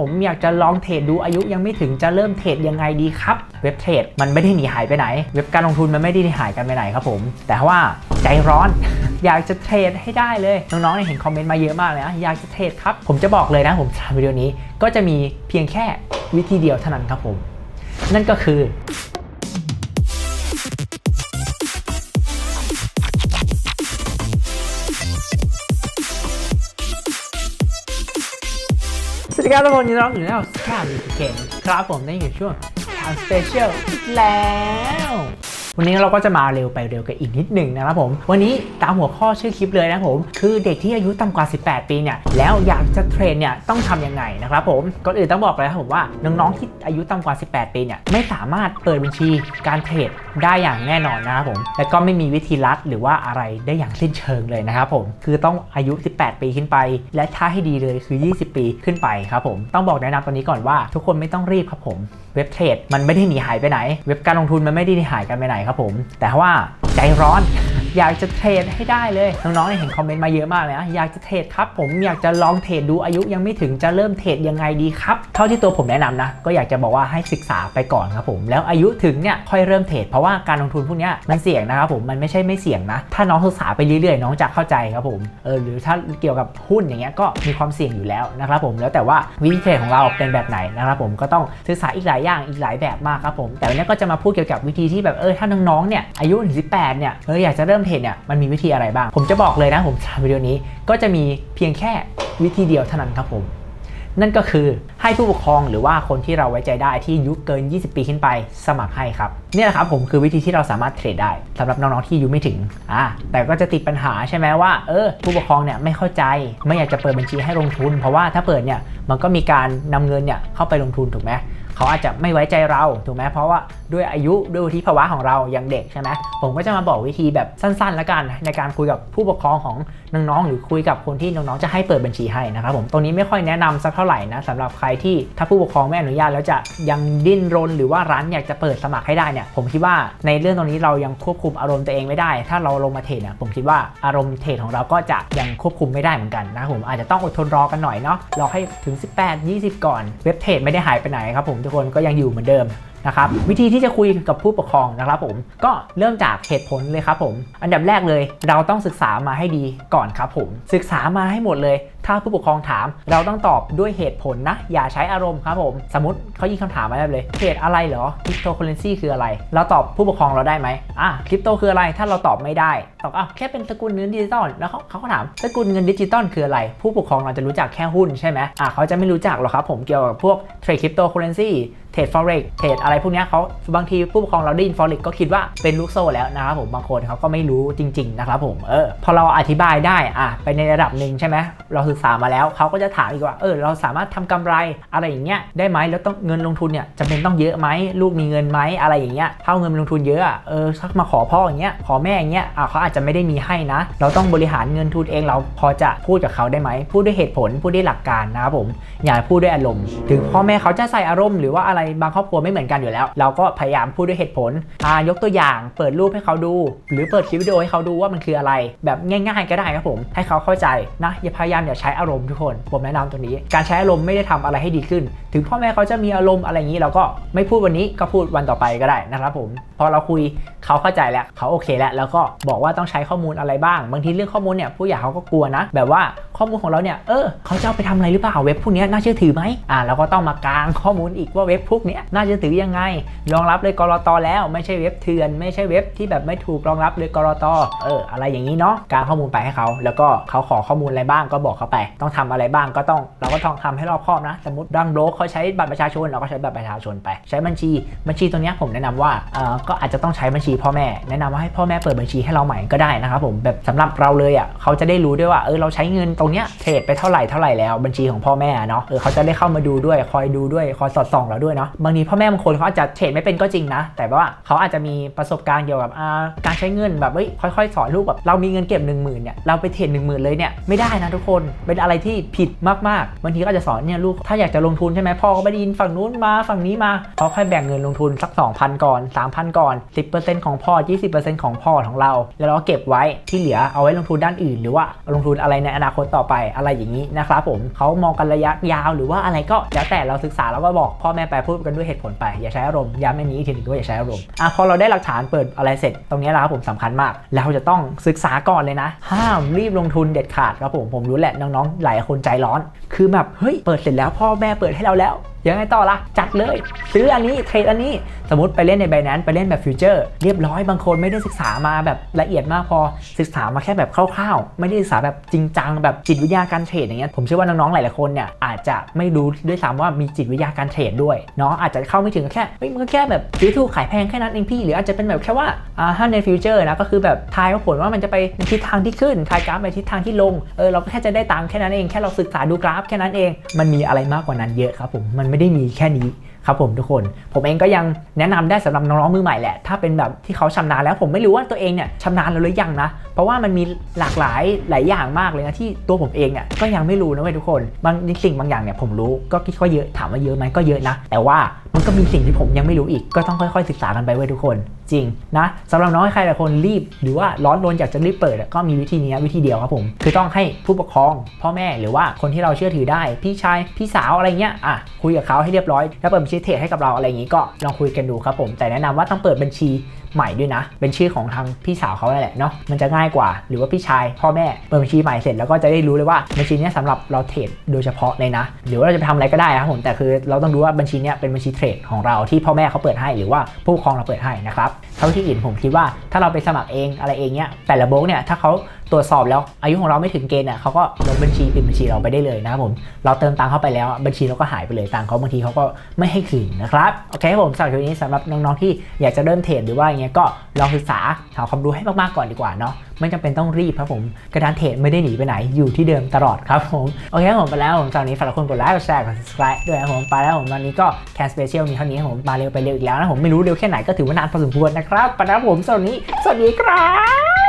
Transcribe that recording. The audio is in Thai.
ผมอยากจะลองเทรดดูอายุยังไม่ถึงจะเริ่มเทรดยังไงดีครับ เว็บเทรดมันไม่ได้หนีหายไปไหน เว็บการลงทุนมันไม่ได้หนีหายกันไปไหนครับผม แต่ว่าใจร้อน อยากจะเทรดให้ได้เลย น้องๆเนี่ยเห็นคอมเมนต์มาเยอะมากเลยนะอยากจะเทรดครับ ผมจะบอกเลยนะผมทำวิดีโอนี้ก็จะมีเพียงแค่วิธีเดียวเท่านั้นครับผม นั่นก็คือ วัสดีครับทุกคนยินดีต้อนรับสู่ช่องข่าวดีเก่งครับผมในอยู่ช่วงข่าวสเปเชียลอีกแล้ว วันนี้เราก็จะมาเร็วไปเร็วกันอีกนิดหนึ่งนะครับผม วันนี้ตามหัวข้อชื่อคลิปเลยนะครับผม คือเด็กที่อายุต่ำกว่า 18 ปีเนี่ยแล้วอยากจะเทรนเนี่ยต้องทำยังไงนะครับผมก่อนอื่นต้องบอกเลยครับผมว่าน้องๆที่อายุต่ำกว่า 18 ปีเนี่ยไม่สามารถเปิดบัญชีการเทรดได้อย่างแน่นอนนะครับผมและก็ไม่มีวิธีลัดหรือว่าอะไรได้อย่างสิ้นเชิงเลยนะครับผมคือต้องอายุ 18 ปีขึ้นไป และถ้าให้ดีเลยคือ 20 ปีขึ้นไปครับผมต้องบอกแนะนำตอนนี้ก่อนว่าทุกคนไม่ต้องรีบครับผม เว็บเทรดมันไม่ได้หนีหายไปไหน เว็บการลงทุนมันไม่ได้หนีหายกันไปไหนครับผม แต่ว่าใจร้อน อยากจะเทรดให้ได้เลยน้องๆเห็นคอมเมนต์มาเยอะมากเลยนะอยากจะเทรดครับ ผมอยากจะลองเทรดดูอายุยังไม่ถึงจะเริ่มเทรดยังไงดีครับเท่าที่ตัวผมแนะนำนะก็อยากจะบอกว่าให้ศึกษาไปก่อนครับผม แล้วอายุถึงเนี่ยค่อยเริ่มเทรดเพราะว่าการลงทุนพวกนี้มันเสี่ยงนะครับผมมันไม่ใช่ไม่เสี่ยงนะ ถ้าน้องศึกษาไปเรื่อยๆ น้องจะเข้าใจครับผมเออหรือถ้าเกี่ยวกับหุ้นอย่างเงี้ยก็มีความเสี่ยงอยู่แล้วนะครับผมแล้วแต่ว่าวิธีเทรดของเราเป็นแบบไหนนะครับผมก็ต้องศึกษาอีกหลายอย่างอีกหลายแบบมากครับผม แต่วันนี้ก็จะมาพูดเกี่ยวกับวิธีที่แบบเออถ้าน้องๆเนี่ยอายุถึง18เนี่ยเอออยากจะเริ่มเทรดเนี่ยมันมีวิธีอะไรบ้าง ผมจะบอกเลยนะผมทำวิดีโอนี้ก็จะมีเพียงแค่วิธีเดียวเท่านั้นครับผม นั่นก็คือให้ผู้ปกครองหรือว่าคนที่เราไว้ใจได้ที่อายุเกิน 20 ปีขึ้นไปสมัครให้ครับนี่แหละครับผมคือวิธีที่เราสามารถเทรดได้สำหรับน้องๆที่อายุไม่ถึงอ่าแต่ก็จะติดปัญหาใช่ไหมว่าเออผู้ปกครองเนี่ยไม่เข้าใจไม่อยากจะเปิดบัญชีให้ลงทุน เพราะว่าถ้าเปิดเนี่ยมันก็มีการนำเงินเนี่ยเข้าไปลงทุนถูกไหม เขาอาจจะไม่ไว้ใจเราถูกไหมเพราะว่าด้วยอายุด้วยวุฒิภาวะของเรายังเด็กใช่ไหมผมก็จะมาบอกวิธีแบบสั้นๆ แล้วกัน ในการคุยกับผู้ปกครองของน้องๆหรือคุยกับคนที่น้องๆจะให้เปิดบัญชีให้นะครับผมตรงนี้ไม่ค่อยแนะนำสักเท่าไหร่นะสำหรับใครที่ถ้าผู้ปกครองไม่อนุญาตแล้วจะยังดิ้นรนหรือว่าร้านอยากจะเปิดสมัครให้ได้เนี่ยผมคิดว่าในเรื่องตรงนี้เรายังควบคุมอารมณ์ตัวเองไม่ได้ ถ้าเราลงมาเทรดเนี่ยผมคิดว่าอารมณ์เทรดของเราก็จะยังควบคุมไม่ได้เหมือนกันนะผมอาจจะต้องอดทนรอกันหน่อยเนาะรอให้ถึง 18 20 ก่อนเว็บเทรดไม่ได้หายไปไหนครับผมทุกคนก็ยังอยู่เหมือนเดิม นะครับวิธีที่จะคุยกับผู้ปกครองนะครับผมก็เริ่มจากเหตุผลเลยครับผม อันดับแรกเลย เราต้องศึกษามาให้ดีก่อนครับผมศึกษามาให้หมดเลย ถ้าผู้ปกครองถาม เราต้องตอบด้วยเหตุผลนะ อย่าใช้อารมณ์ครับผม สมมติเขายิงคำถามมาแบบเลยเทรดอะไรเหรอคริปโตเคอเรนซีคืออะไร เราตอบผู้ปกครองเราได้ไหมอะคริปโตคืออะไรถ้าเราตอบไม่ได้ตอบอะแค่เป็นสกุลเงินดิจิตอลแล้วเขาเขาก็ถามสกุลเงินดิจิตอลคืออะไร ผู้ปกครองเราจะรู้จักแค่หุ้นใช่ไหมอะเขาจะไม่รู้จักหรอกครับผมเกี่ยวกับพวกเทรดคริปโตเคอเรนซี เทรด forex เทรดอะไรพวกนี้เขาบางทีผู้ปกครองเราได้ยิน forex ก็คิดว่าเป็นลูกโซ่แล้วนะครับผมบางคนเขาก็ไม่รู้จริง ๆ นะครับผมเออพอเราอธิบายได้อะไปในระดับหนึ่งใช่ไหมเราศึกษามาแล้วเขาก็จะถามอีกว่าเออเราสามารถทำกำไรอะไรอย่างเงี้ยได้ไหมแล้วต้องเงินลงทุนเนี่ยจำเป็นต้องเยอะไหมลูกมีเงินไหมอะไรอย่างเงี้ยถ้าเอาเงินลงทุนเยอะอะเออสักมาขอพ่ออย่างเงี้ยขอแม่อย่างเงี้ยอะเขาอาจจะไม่ได้มีให้นะ เราต้องบริหารเงินทุนเองเราพอจะพูดกับเขาได้ไหมพูดด้วยเหตุผลพูดด้วยหลักการนะครับผมอย่าพูดด้วยอารมณ์ ถึงพ่อแม่เขาจะใส่อารมณ์หรือว่าอะไรบางครอบครัวไม่เหมือนกันอยู่แล้ว เราก็พยายามพูดด้วยเหตุผลอ่ายกตัวอย่างเปิดรูปให้เขาดู หรือเปิดคลิปวิดีโอให้เขาดูว่ามันคืออะไร แบบง่าย ๆ ก็ได้ครับผม ให้เขาเข้าใจนะอย่าพยายามอย่าใช้อารมณ์ทุกคนผมแนะนำตรงนี้ การใช้อารมณ์ไม่ได้ทำอะไรให้ดีขึ้น ถึงพ่อแม่เขาจะมีอารมณ์อะไรอย่างนี้เราก็ไม่พูดวันนี้ก็พูดวันต่อไปก็ได้นะครับผมพอเราคุยเขาเข้าใจแล้วเขาโอเคแล้วแล้วก็บอกว่าต้องใช้ข้อมูลอะไรบ้าง บางทีเรื่องข้อมูลเนี่ยผู้ใหญ่เขาก็กลัวนะ แบบว่าข้อมูลของเราเนี่ยเออเขาจะเอาไปทำอะไรหรือเปล่าเว็บพวกนี้น่าเชื่อถือไหมอ่าเราก็ต้องมากางข้อมูลอีกว่าเว็บพวกเนี้ยน่าเชื่อถือยังไง รองรับเลยกรตแล้ว ไม่ใช่เว็บเถื่อน ไม่ใช่เว็บที่แบบไม่ถูกรองรับเลยกรตเอออะไรอย่างนี้เนาะกางข้อมูลไปให้เขา แล้วก็เขาขอข้อมูลอะไรบ้างก็บอกเขาไป ต้องทำอะไรบ้างก็ต้องเราก็ต้องทำให้รอบคอบนะ สมมติดังโบรกเขาใช้บัตรประชาชนเราก็ใช้บัตรประชาชนไป ใช้บัญชีบัญชีตัวเนี้ยผมแนะนำว่าเออก็อาจจะต้องใช้บัญชีพ่อแม่ แนะนำว่าให้พ่อแม่เปิดบัญชีให้เราใหม่ก็ได้นะครับผมแบบสำหรับเราเลยอะเขาจะได้รู้ด้วยว่าเออเราใช้เงินตรงเนี้ยเทรดไปเท่าไหร่เท่าไหร่แล้วบัญชีของพ่อแม่เนาะเออเขาจะได้เข้ามาดูด้วยคอยดูด้วยคอยสอดส่องเราด้วยเนาะนาะบางทีพ่อแม่บางคนเขาอาจจะเทรดไม่เป็นก็จริงนะ แต่ว่าเขาอาจจะมีประสบการณ์เกี่ยวกับการใช้เงินแบบเฮ้ยค่อยๆ สอนลูกแบบเรามีเงินเก็บ 1 0,000เนี่ยเราไปเทรด1 0,000เลยเนี่ยไม่ได้นะทุกคนเป็นอะไรที่ผิดมากๆบางทีก็อาจจะสอนเนี่ยลูกถ้าอยากจะลงทุนใช่ไหมพ่อก็ไม่ได้ยินฝั่งนู้นมาฝั่งนี้มาเขาค่อยแบ่งเงินลงทุนสัก 2,000 ก่อน 3,000 ก่อน 10%ของพ่อ 20%ของพ่อของเรา แล้วเราเก็บไว้ที่เหลือเอาไว้ลงทุนด้านอื่น หรือว่าลงทุนอะไรในอนาคตต่อไปอะไรอย่างนี้นะครับผมเขามองกันระยะยาว หรือว่าอะไรก็แล้วแต่เราศึกษาแล้วก็บอกพ่อแม่ไปพูดกันด้วยเหตุผลไปอย่าใช้อารมณ์ย้ำอันนี้อีกทีหนึงด้วยอย่าใช้อารมณ์อะพอเราได้หลักฐานเปิดอะไรเสร็จ ตรงนี้แล้วครับผมสำคัญมาก เราจะต้องศึกษาก่อนเลยนะ ห้ามรีบลงทุนเด็ดขาดครับผมผมรู้แหละน้องๆ หลายคนใจร้อน คือแบบเฮ้ยเปิดเสร็จแล้วพ่อแม่เปิดให้เราแล้ว ยังไงต่อละจัดเลย ซื้ออันนี้เทรดอันนี้ สมมติไปเล่นใน b บ n a n c e ไปเล่นแบบฟิวเจอร์เรียบร้อยบางคนไม่ได้ศึกษามาแบบละเอียดมากพอศึกษามาแค่แบบคร่าวๆ ไม่ได้ศึกษาแบบจริงจังแบบจิตวิทยาการเทรดอย่างเงี้ยผมเชื่อว่าน้องๆหลายๆคนเนี่ยอาจจะไม่รู้ด้วยซ้ำว่ามีจิตวิทยาการเทรดด้วยเนาะอาจจะเข้าไม่ถึงแค่เฮ้ยมันก็แค่แบบซื้อถูกขายแพงแค่นั้นเองพี่หรืออาจจะเป็นแบบแค่ว่าอ่าถ้าในฟิวเจอร์นะก็คือแบบทายว่าผลว่ามันจะไปทิศทางที่ขึ้นทายกราฟไปทิศทางที่ลงเออเราก็แค่จะได้ตังค์แค่นั้นเองแค่เราศึกษาดูกราฟแค่นั้นเองมันมีอะไรมากกว่านั้นเยอะครับผมมันไม่ได้มีแค่นี้ครับผมทุกคน ผมเองก็ยังแนะนำได้สำหรับน้องๆมือใหม่แหละ ถ้าเป็นแบบที่เขาชำนาญแล้วผมไม่รู้ว่าตัวเองเนี่ยชำนาญแล้วหรือยังนะ เพราะว่ามันมีหลากหลายหลายอย่างมากเลยนะที่ตัวผมเองเนี่ยก็ยังไม่รู้นะเว้ยทุกคน บางสิ่งบางอย่างเนี่ยผมรู้ก็คิดว่าเยอะถามว่าเยอะไหมก็เยอะนะ แต่ว่ามันก็มีสิ่งที่ผมยังไม่รู้อีกก็ต้องค่อยๆศึกษากันไปเว้ยทุกคนจริงนะสำหรับน้องใครหลายคนรีบ หรือว่าร้อนรนอยากจะรีบเปิดก็มีวิธีนี้วิธีเดียวครับผม คือต้องให้ผู้ปกครอง พ่อแม่หรือว่าคนที่เราเชื่อถือได้ พี่ชาย พี่สาวอะไรเงี้ยอะคุยกับเขาให้เรียบร้อย แล้วเปิดบัญชีเทรดให้กับเราอะไรอย่างงี้ก็ลองคุยกันดูครับผม แต่แนะนำว่าต้องเปิดบัญชีใหม่ด้วยนะ เป็นชื่อของทางพี่สาวเขาแหละเนาะมันจะง่ายกว่า หรือว่าพี่ชายพ่อแม่เปิดบัญชีใหม่เสร็จแล้วก็จะได้รู้เลยว่าบัญชีนี้ยสำหรับเราเทรดโดยเฉพาะเลยนะ หรือว่าเราจะไปทำอะไรก็ได้ครับผมแต่คือเราต้องรู้ว่าบัญชีนี้เป็นบัญชีเทรดของเราที่พ่อแม่เขาเปิดให้หรือว่าผู้ปกครองเราเปิดให้นะครับเท่าที่อินผมคิดว่าถ้าเราไปสมัครเองอะไรเองเนี้ยแต่ละโบกเนี่ยถ้าเขา ตรวจสอบแล้วอายุของเราไม่ถึงเกณฑ์อะเขาก็ลบบัญชีปิดบัญชีเราไปได้เลยนะครับผมเราเติมตังค์เข้าไปแล้วบัญชีเราก็หายไปเลยตังค์เขาบางทีเขาก็ไม่ให้คืนนะครับโอเคครับผมสำหรับคลิปนี้สำหรับน้องๆที่อยากจะเริ่มเทรดหรือว่าอย่างเงี้ยก็ลองศึกษาหาความรู้ให้มากๆก่อนดีกว่าเนาะไม่จำเป็นต้องรีบครับผมกระดานเทรดไม่ได้หนีไปไหนอยู่ที่เดิมตลอดครับผมโอเคครับผมไปแล้วผมสำหรับนนี้ฝากทุกคนกดไลค์กดแชร์กด subscribe ด้วยนะครับผมไปแล้วผมวันนี้ก็แคนสเปเชียลมีเท่านี้ครับผมมาเร็วไปเร็วอีกแล้วนะผมไม่รู้เร็วแค่ไหนก็ถือว่านานพอสมควรนะครับไปแล้วผมสวันนี้สวัสดีครับ